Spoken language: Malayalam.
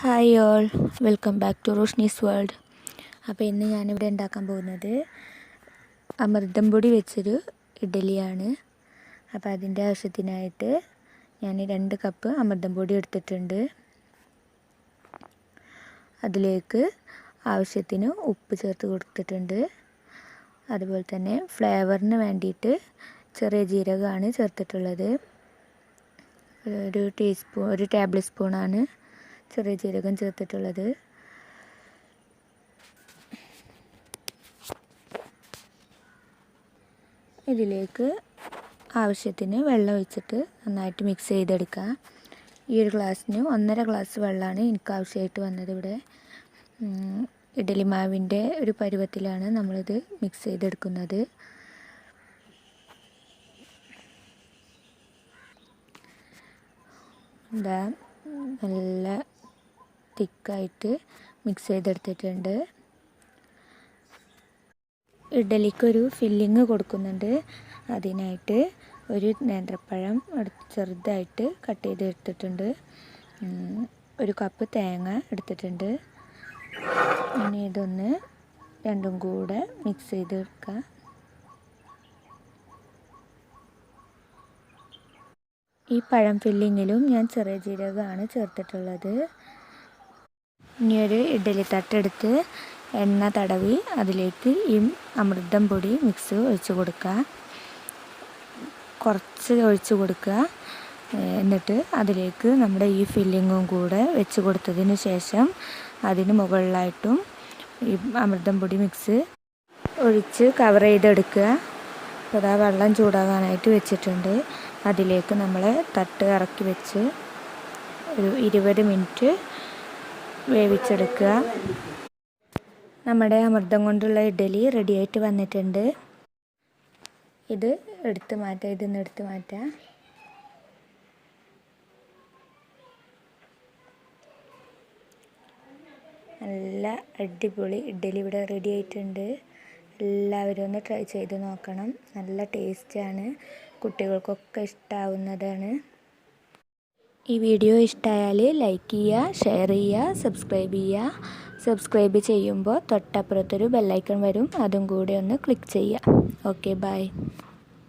Hi all welcome back to Roshni's world അപ്പോൾ ഇന്ന് ഞാനിവിടെ ഉണ്ടാക്കാൻ പോകുന്നത് അമൃതം പൊടി വെച്ചൊരു ഇഡലിയാണ് അപ്പോൾ അതിന്റെ ആവശ്യത്തിനായിട്ട് ഞാൻ രണ്ട് കപ്പ് അമൃതം പൊടി എടുത്തിട്ടുണ്ട്. അതിലേക്ക് ആവശ്യത്തിന് ഉപ്പ് ചേർത്ത് കൊടുത്തിട്ടുണ്ട്. അതുപോലെ തന്നെ ഫ്ലേവറിന് വേണ്ടിയിട്ട് ചെറിയ ജീരകമാണ് ചേർത്തിട്ടുള്ളത്. ഒരു ടീസ്പൂൺ ഒരു ടേബിൾ സ്പൂണാണ് ചെറിയ ജീരകം ചേർത്തിട്ടുള്ളത്. ഇതിലേക്ക് ആവശ്യത്തിന് വെള്ളം ഒഴിച്ചിട്ട് നന്നായിട്ട് മിക്സ് ചെയ്തെടുക്കുക. ഈ ഒരു ഗ്ലാസ്സിന് ഒന്നര ഗ്ലാസ് വെള്ളമാണ് എനിക്ക് ആവശ്യമായിട്ട് വന്നത് ഇവിടെ. ഇഡലി മാവിന്റെ ഒരു പരുവത്തിലാണ് നമ്മളിത് മിക്സ് ചെയ്തെടുക്കുന്നത്. എന്താ നല്ല തിക്കായിട്ട് മിക്സ് ചെയ്തെടുത്തിട്ടുണ്ട്. ഇഡലിക്കൊരു ഫില്ലിങ് കൊടുക്കുന്നുണ്ട്. അതിനായിട്ട് ഒരു നേന്ത്രപ്പഴം ചെറുതായിട്ട് കട്ട് ചെയ്ത് എടുത്തിട്ടുണ്ട് ഒരു കപ്പ് തേങ്ങ എടുത്തിട്ടുണ്ട്. ഇനി ഇതൊന്ന് രണ്ടും കൂടെ മിക്സ് ചെയ്തെടുക്കുക ഈ പഴം ഫില്ലിങ്ങിലും ഞാൻ ചെറിയ ജീരകമാണ് ചേർത്തിട്ടുള്ളത്. ഇനി ഒരു ഇഡ്ഡലി തട്ടെടുത്ത് എണ്ണ തടവി അതിലേക്ക് ഈ അമൃതം പൊടി മിക്സ് ഒഴിച്ച് കൊടുക്കുക. കുറച്ച് ഒഴിച്ച് കൊടുക്കുക. എന്നിട്ട് അതിലേക്ക് നമ്മുടെ ഈ ഫില്ലിങ്ങും കൂടെ വെച്ച് കൊടുത്തതിന് ശേഷം അതിന് മുകളിലായിട്ടും ഈ അമൃതം പൊടി മിക്സ് ഒഴിച്ച് കവർ ചെയ്തെടുക്കുക. അപ്പോൾ അതാ വെള്ളം ചൂടാകാനായിട്ട് വെച്ചിട്ടുണ്ട്. അതിലേക്ക് നമ്മൾ തട്ട് ഇറക്കി വെച്ച് ഒരു ഇരുപത് മിനിറ്റ് വേവിച്ചെടുക്കുക. നമ്മുടെ അമൃതം കൊണ്ടുള്ള ഇഡലി റെഡിയായിട്ട് വന്നിട്ടുണ്ട്. ഇത് എടുത്ത് മാറ്റാം ഇതൊന്ന് എടുത്ത് മാറ്റാം. നല്ല അടിപൊളി ഇഡ്ഡലി ഇവിടെ റെഡി ആയിട്ടുണ്ട്. എല്ലാവരും ഒന്ന് ട്രൈ ചെയ്ത് നോക്കണം. നല്ല ടേസ്റ്റാണ് കുട്ടികൾക്കൊക്കെ ഇഷ്ടമാവുന്നതാണ് ഈ വീഡിയോ ഇഷ്ടമായാൽ ലൈക്ക് ചെയ്യുക ഷെയർ ചെയ്യുക സബ്സ്ക്രൈബ് ചെയ്യുക. സബ്സ്ക്രൈബ് ചെയ്യുമ്പോൾ തൊട്ടപ്പുറത്തൊരു ബെല്ലൈക്കൺ വരും. അതും കൂടെ ഒന്ന് ക്ലിക്ക് ചെയ്യുക. Okay bye